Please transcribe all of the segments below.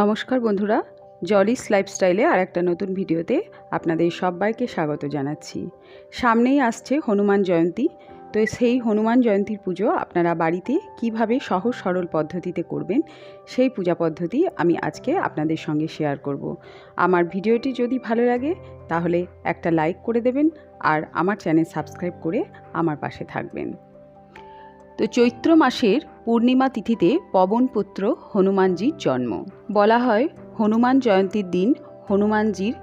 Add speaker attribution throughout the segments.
Speaker 1: নমস্কার বন্ধুরা জলিস লাইফস্টাইলে আর একটা নতুন ভিডিওতে আপনাদের সবাইকে স্বাগত জানাচ্ছি। সামনেই আসছে হনুমান জয়ন্তী, তো সেই হনুমান জয়ন্তীর পুজো আপনারা বাড়িতে কীভাবে সহজ সরল পদ্ধতিতে করবেন, সেই পূজা পদ্ধতি আমি আজকে আপনাদের সঙ্গে শেয়ার করব। আমার ভিডিওটি যদি ভালো লাগে, তাহলে একটা লাইক করে দেবেন আর আমার চ্যানেল সাবস্ক্রাইব করে আমার পাশে থাকবেন। তো চৈত্র মাসের পূর্ণিমা তিথিতে পবনপুত্র হনুমানজির জন্ম। বলা হয় হনুমান জয়ন্তীর দিন হনুমানজির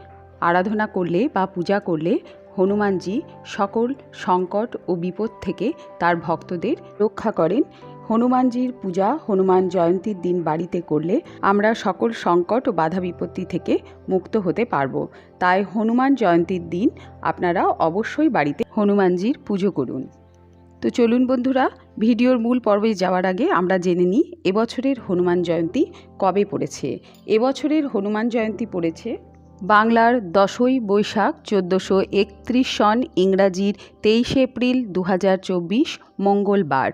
Speaker 1: আরাধনা করলে বা পূজা করলে হনুমানজি সকল সংকট ও বিপদ থেকে তার ভক্তদের রক্ষা করেন। হনুমানজির পূজা হনুমান জয়ন্তীর দিন বাড়িতে করলে আমরা সকল সংকট ও বাধা বিপত্তি থেকে মুক্ত হতে পারব। তাই হনুমান জয়ন্তীর দিন আপনারা অবশ্যই বাড়িতে হনুমানজির পুজো করুন। তো চলুন বন্ধুরা, ভিডিওর মূল পর্বে যাওয়ার আগে আমরা জেনে নিই, এবছরের হনুমান জয়ন্তী কবে পড়েছে? এবছরের হনুমান জয়ন্তী পড়েছে বাংলার দশই বৈশাখ চোদ্দোশো একত্রিশ সন ইংরাজির তেইশে এপ্রিল দু হাজার চব্বিশ মঙ্গলবার।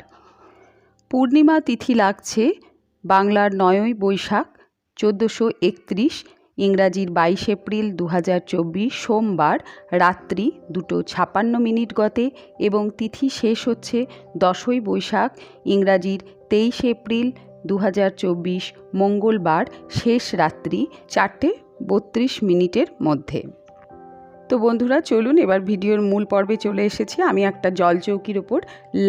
Speaker 1: পূর্ণিমা তিথি লাগছে বাংলার নয়ই বৈশাখ চোদ্দোশো একত্রিশ ইংরাজির বাইশ এপ্রিল দু হাজার চব্বিশ সোমবার রাত্রি দুটো ছাপান্ন মিনিট গতে এবং তিথি শেষ হচ্ছে দশই বৈশাখ, ইংরাজির তেইশ এপ্রিল দু হাজার চব্বিশ মঙ্গলবার শেষ রাত্রি চারটে বত্রিশ মিনিটের মধ্যে। তো বন্ধুরা, চলুন এবার ভিডিওর মূল পর্বে চলে এসেছি। আমি একটা জল চৌকির ওপর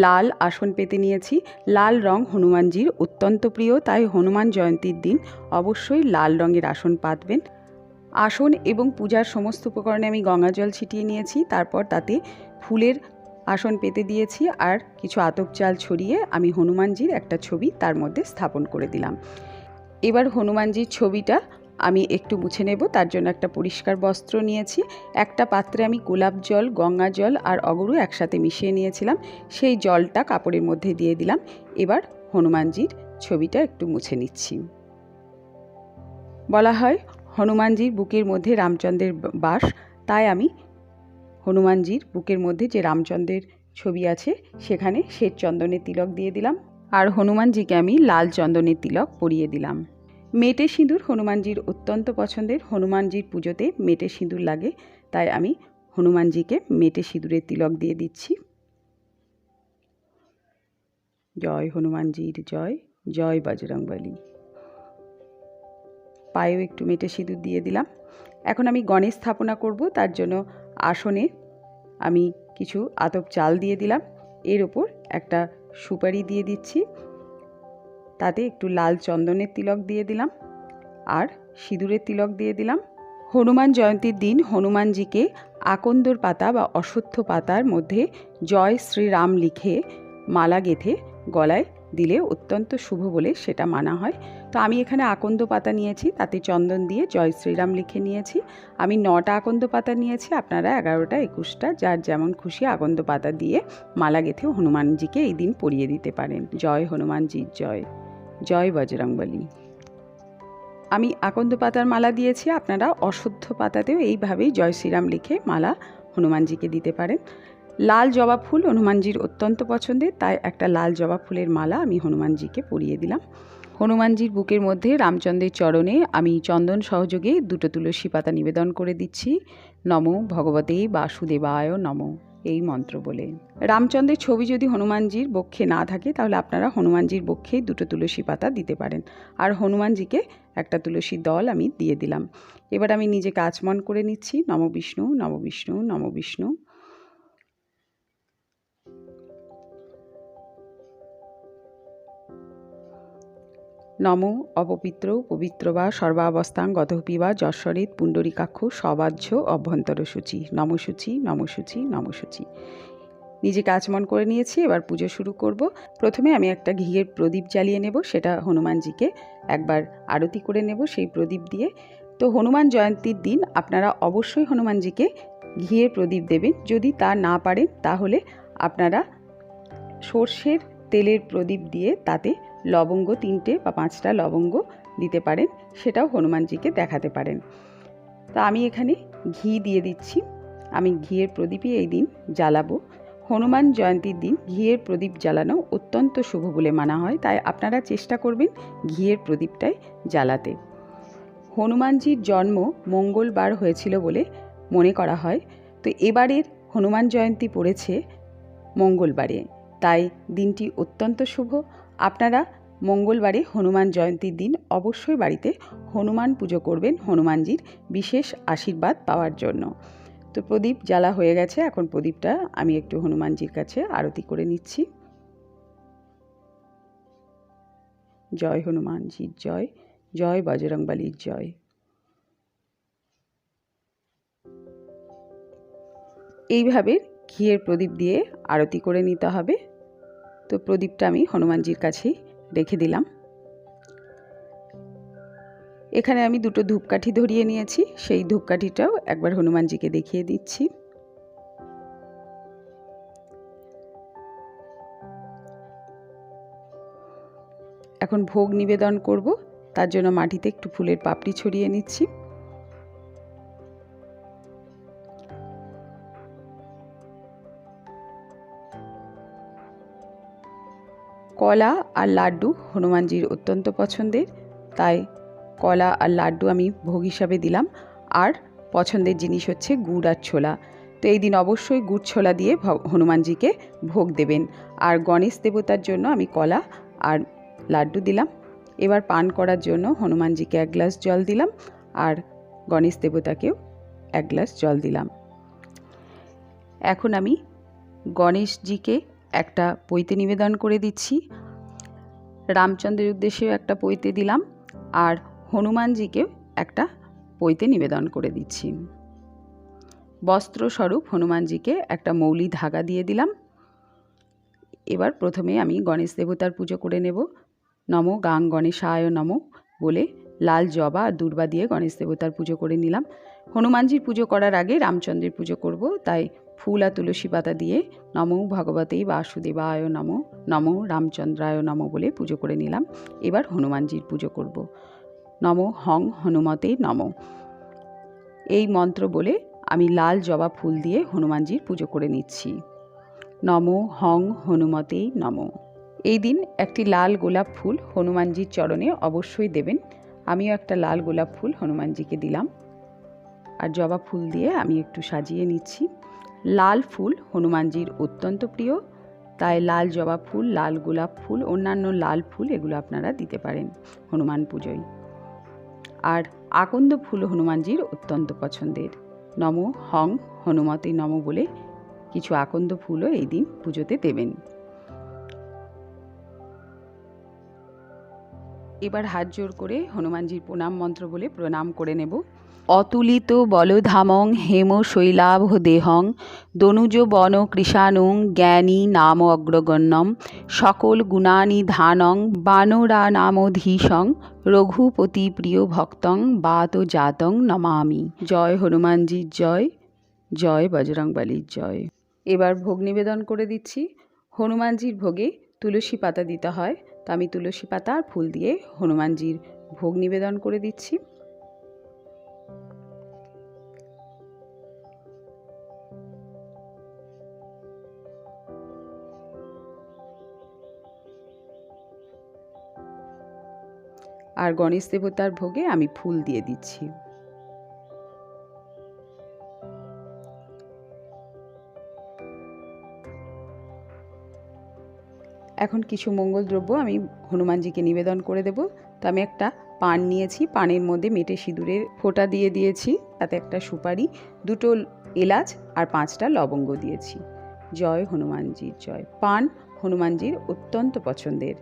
Speaker 1: লাল আসন পেতে নিয়েছি। লাল রং হনুমানজির অত্যন্ত প্রিয়, তাই হনুমান জয়ন্তীর দিন অবশ্যই লাল রঙের আসন পাতবেন। আসন এবং পূজার সমস্ত উপকরণে আমি গঙ্গা জল ছিটিয়ে নিয়েছি, তারপর তাতে ফুলের আসন পেতে দিয়েছি আর কিছু আতপ চাল ছড়িয়ে আমি হনুমানজির একটা ছবি তার মধ্যে স্থাপন করে দিলাম। এবার হনুমানজির ছবিটা আমি একটু মুছে নেব, তার জন্য একটা পরিষ্কার বস্ত্র নিয়েছি। একটা পাত্রে আমি গোলাপ জল, গঙ্গা জল আর অগরু একসাথে মিশিয়ে নিয়েছিলাম। সেই জলটা কাপড়ের মধ্যে দিয়ে দিলাম। এবার হনুমানজির ছবিটা একটু মুছে নিচ্ছি। বলা হয়, হনুমানজির বুকের মধ্যে রামচন্দ্রের বাস। তাই আমি হনুমানজির বুকের মধ্যে যে রামচন্দ্রের ছবি আছে, সেখানে শ্বেত চন্দনের তিলক দিয়ে দিলাম। আর হনুমানজিকে আমি লাল চন্দনের তিলক পরিয়ে দিলাম। মেটে সিঁদুর হনুমানজির অত্যন্ত পছন্দের। হনুমানজির পুজোতে মেটে সিঁদুর লাগে, তাই আমি হনুমানজিকে মেটে সিঁদুরের তিলক দিয়ে দিচ্ছি। জয় হনুমানজির, জয় জয় বজরংবলী। পায়েও একটু মেটে সিঁদুর দিয়ে দিলাম। এখন আমি গণেশ স্থাপনা করব, তার জন্য আসনে আমি কিছু আতপ চাল দিয়ে দিলাম। এর ওপর একটা সুপারি দিয়ে দিচ্ছি। তাতে একটু লাল চন্দনের তিলক দিয়ে দিলাম আর সিঁদুরের তিলক দিয়ে দিলাম। হনুমান জয়ন্তীর দিন হনুমানজিকে আকন্দর পাতা বা অশ্বত্থ পাতার মধ্যে জয় শ্রীরাম লিখে মালা গেঁথে গলায় দিলে অত্যন্ত শুভ বলে সেটা মানা হয়। তো আমি এখানে আকন্দ পাতা নিয়েছি, তাতে চন্দন দিয়ে জয় শ্রীরাম লিখে নিয়েছি। আমি নটা আকন্দ পাতা নিয়েছি, আপনারা এগারোটা, একুশটা, যার যেমন খুশি আকন্দ পাতা দিয়ে মালা গেঁথে হনুমানজিকে এই দিন পরিয়ে দিতে পারেন। জয় হনুমানজির জয়। জয় বজরংবলী। আমি আকন্দ পাতার মালা দিয়েছি, আপনারা অশুদ্ধ পাতাতেও এইভাবেই জয় শ্রীরাম লিখে মালা হনুমানজিকে দিতে পারেন। লাল জবা ফুল হনুমানজির অত্যন্ত পছন্দের, তাই একটা লাল জবা ফুলের মালা আমি হনুমানজিকে পরিয়ে দিলাম। হনুমানজির বুকের মধ্যে রামচন্দ্রের চরণে আমি চন্দন সহযোগে দুটো তুলসী পাতা নিবেদন করে দিচ্ছি। নম ভগবতে বাসুদেবায় নম। এই মন্ত্র বলে। রামচন্দ্রের ছবি যদি হনুমানজির বক্ষে না থাকে, তাহলে আপনারা হনুমানজির বক্ষেই দুটো তুলসী পাতা দিতে পারেন। আর হনুমানজিকে একটা তুলসী দল আমি দিয়ে দিলাম। এবার আমি নিজে কাজমন করে নিচ্ছি। নম বিষ্ণু নম বিষ্ণু নম বিষ্ণু। নম অপবিত্র পবিত্র বা সর্বাবস্থাং গতপি বা যশ্বরিত পুণ্ডরিকাক্ষ সবাহ্য অভ্যন্তর সূচি নমসূচি নমসূচি। নমসূচি নিজেকে আচমন করে নিয়েছি, এবার পুজো শুরু করব। প্রথমে আমি একটা ঘিয়ের প্রদীপ জ্বালিয়ে নেব, সেটা হনুমানজিকে একবার আরতি করে নেব সেই প্রদীপ দিয়ে। তো হনুমান জয়ন্তীর দিন আপনারা অবশ্যই হনুমানজিকে ঘিয়ের প্রদীপ দেবেন। যদি তা না পারেন, তাহলে আপনারা সর্ষের তেলের প্রদীপ দিয়ে তাতে লবঙ্গ তিনটে বা পাঁচটা লবঙ্গ দিতে পারেন, সেটাও হনুমানজিকে দেখাতে পারেন। তা আমি এখানে ঘি দিয়ে দিচ্ছি। আমি ঘিয়ের প্রদীপই এই দিন জ্বালাবো। হনুমান জয়ন্তীর দিন ঘিয়ের প্রদীপ জ্বালানো অত্যন্ত শুভ বলে মানা হয়, তাই আপনারা চেষ্টা করবেন ঘিয়ের প্রদীপটাই জ্বালাতে। হনুমানজির জন্ম মঙ্গলবার হয়েছিল বলে মনে করা হয়। তো এবারের হনুমান জয়ন্তী পড়েছে মঙ্গলবারে, তাই দিনটি অত্যন্ত শুভ। আপনারা মঙ্গলবারে হনুমান জয়ন্তীর দিন অবশ্যই বাড়িতে হনুমান পুজো করবেন হনুমানজির বিশেষ আশীর্বাদ পাওয়ার জন্য। তো প্রদীপ জ্বালা হয়ে গেছে, এখন প্রদীপটা আমি একটু হনুমানজির কাছে আরতি করে নিচ্ছি। জয় হনুমানজির জয় জয় বজরংবলীর জয়। এইভাবে ঘিয়ের প্রদীপ দিয়ে আরতি করে নিতে হবে। তো প্রদীপটা আমি হনুমানজির কাছেই রেখে দিলাম। এখানে আমি দুটো ধূপকাঠি ধরিয়ে নিয়েছি, সেই ধূপকাঠিটাও একবার হনুমানজিকে দেখিয়ে দিচ্ছি। এখন ভোগ নিবেদন করব, তার জন্য মাটিতে একটু ফুলের পাপড়ি ছড়িয়ে নিচ্ছি। কলা আর লাড্ডু হনুমানজির অত্যন্ত পছন্দের। তাই কলা আর লাড্ডু আমি ভোগ হিসাবে দিলাম। আর পছন্দের জিনিস হচ্ছে গুড় আর ছোলা। তো এই দিন অবশ্যই গুড় ছোলা দিয়ে হনুমানজিকে ভোগ দেবেন। আর গণেশ দেবতার জন্য আমি কলা আর লাড্ডু দিলাম। এবার পান করার জন্য হনুমানজিকে এক গ্লাস জল দিলাম। আর গণেশ দেবতাকেও এক গ্লাস জল দিলাম। এখন আমি গণেশজিকে একটা পৈতে নিবেদন করে দিচ্ছি। রামচন্দ্রের উদ্দেশ্যেও একটা পৈতে দিলাম আর হনুমানজিকেও একটা পৈতে নিবেদন করে দিচ্ছি। বস্ত্রস্বরূপ হনুমানজিকে একটা মৌলি ধাগা দিয়ে দিলাম। এবার প্রথমে আমি গণেশ দেবতার পুজো করে নেব। নম গাং গণেশায় নম বলে লাল জবা আর দুর্বা দিয়ে গণেশ দেবতার পুজো করে নিলাম। হনুমানজির পুজো করার আগে রামচন্দ্রের পুজো করব, তাই ফুল আর তুলসী পাতা দিয়ে নম ভগবতেই বাসুদেবায় নম নম রামচন্দ্রায় নম বলে পুজো করে নিলাম। এবার হনুমানজির পুজো করব। নম হং হনুমতেই নম। এই মন্ত্র বলে আমি লাল জবা ফুল দিয়ে হনুমানজির পুজো করে নিচ্ছি। নমো হং হনুমতেই নম। এই দিন একটি লাল গোলাপ ফুল হনুমানজির চরণে অবশ্যই দেবেন। আমিও একটা লাল গোলাপ ফুল হনুমানজিকে দিলাম। আর জবা ফুল দিয়ে আমি একটু সাজিয়ে নিচ্ছি। লাল ফুল হনুমানজির অত্যন্ত প্রিয়। তাই লাল জবা ফুল, লাল গোলাপ ফুল, অন্যান্য লাল ফুল এগুলো আপনারা দিতে পারেন হনুমান পুজোয়। আর আকন্দ ফুল হনুমানজির অত্যন্ত পছন্দের। নম হং হনুমতে নম বলে কিছু আকন্দ ফুলও এই দিন পুজোতে দেবেন। এবার হাত জোর করে হনুমানজির প্রণাম মন্ত্র বলে প্রণাম করে নেব। অতুলিত বলধামং হেম শৈলাভ দেহং দনুজ বন কৃষাণুং জ্ঞানী নাম অগ্রগণ্যম সকল গুণানি ধানং বানরা নামধীশং রঘুপতি প্রিয় ভক্তং বাত জাতং নমামি। জয় হনুমানজির জয় জয় বজরংবলির জয়। এবার ভোগ নিবেদন করে দিচ্ছি। হনুমানজির ভোগে তুলসী পাতা দিতে হয়। তো আমি তুলসী পাতা আর ফুল দিয়ে হনুমানজির ভোগ নিবেদন করে দিচ্ছি। আর গণেশ দেবতার ভোগে আমি ফুল দিয়ে দিচ্ছি। এখন কিছু মঙ্গল দ্রব্য আমি হনুমানজিকে নিবেদন করে দেব। তো আমি একটা পান নিয়েছি, পানের মধ্যে মেটে সিঁদুরের ফোঁটা দিয়ে দিয়েছি, তাতে একটা সুপারি, দুটো এলাচ আর পাঁচটা লবঙ্গ দিয়েছি। জয় হনুমানজির জয়। পান হনুমানজির অত্যন্ত পছন্দের।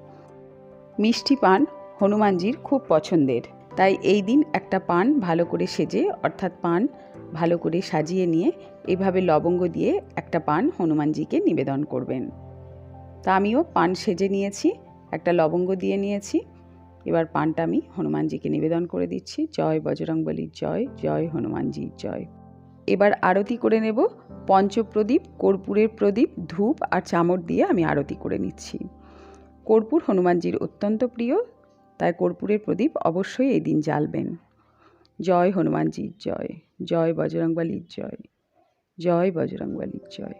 Speaker 1: মিষ্টি পান হনুমানজির খুব পছন্দের। তাই এই দিন একটা পান ভালো করে সেজে, অর্থাৎ পান ভালো করে সাজিয়ে নিয়ে এভাবে লবঙ্গ দিয়ে একটা পান হনুমানজিকে নিবেদন করবেন। তা আমিও পান সেজে নিয়েছি, একটা লবঙ্গ দিয়ে নিয়েছি। এবার পানটা আমি হনুমানজিকে নিবেদন করে দিচ্ছি। জয় বজরংবলীর জয় জয় হনুমানজির জয়। এবার আরতি করে নেব। পঞ্চপ্রদীপ, কর্পূরের প্রদীপ, ধূপ আর চামড় দিয়ে আমি আরতি করে নিচ্ছি। কর্পূর হনুমানজির অত্যন্ত প্রিয়। তাই কর্পূরের প্রদীপ অবশ্যই এই দিন জ্বালবেন। জয় হনুমানজির জয় জয় বজরংবলীর জয় জয় বজরংবলীর জয়।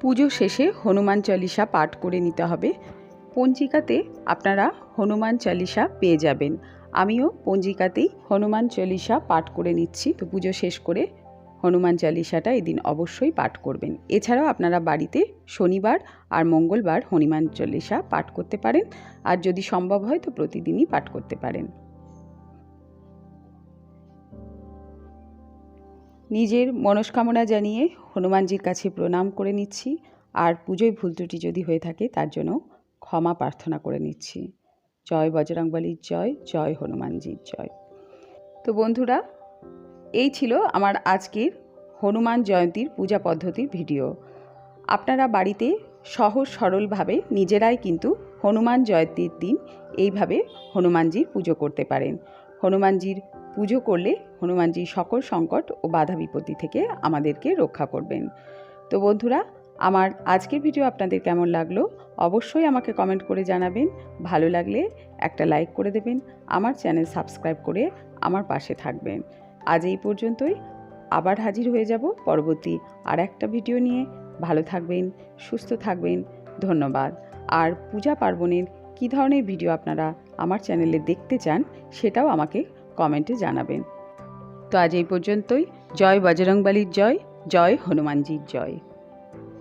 Speaker 1: পুজো শেষে হনুমান চালিসা পাঠ করে নিতে হবে। পঞ্জিকাতে আপনারা হনুমান চালিসা পেয়ে যাবেন। আমিও পঞ্জিকাতেই হনুমান চালিসা পাঠ করে নিচ্ছি। তো পুজো শেষ করে হনুমান চালিসাটা এদিন অবশ্যই পাঠ করবেন। এছাড়াও আপনারা বাড়িতে শনিবার আর মঙ্গলবার হনুমান চল্লিশা পাঠ করতে পারেন। আর যদি সম্ভব হয় তো প্রতিদিনই পাঠ করতে পারেন। নিজের মনস্কামনা জানিয়ে হনুমানজির কাছে প্রণাম করে নিচ্ছি। আর পুজোয় ভুল ত্রুটি যদি হয়ে থাকে, তার জন্য ক্ষমা প্রার্থনা করে নিচ্ছি। জয় বজরংবলীর জয় জয় হনুমানজির জয়। তো বন্ধুরা, এই ছিল আমার আজকের হনুমান জয়ন্তীর পূজা পদ্ধতির ভিডিও। আপনারা বাড়িতে সহজ সরলভাবে নিজেরাই কিন্তু হনুমান জয়ন্তীর দিন এইভাবে হনুমানজির পুজো করতে পারেন। হনুমানজির পুজো করলে হনুমানজি সকল সংকট ও বাধা বিপত্তি থেকে আমাদেরকে রক্ষা করবেন। তো বন্ধুরা, আমার আজকের ভিডিও আপনাদের কেমন লাগল অবশ্যই আমাকে কমেন্ট করে জানাবেন। ভালো লাগলে একটা লাইক করে দেবেন, আমার চ্যানেল সাবস্ক্রাইব করে আমার পাশে থাকবেন। আজ এই পর্যন্তই, আবার হাজির হয়ে যাব পরবর্তী আর একটা ভিডিও নিয়ে। ভালো থাকবেন, সুস্থ থাকবেন, ধন্যবাদ। আর পূজা পার্বণের কী ধরনের ভিডিও আপনারা আমার চ্যানেলে দেখতে চান, সেটাও আমাকে কমেন্টে জানাবেন। তো আজ এই পর্যন্তই। জয় বজরংবলীর জয় জয় হনুমানজির জয়।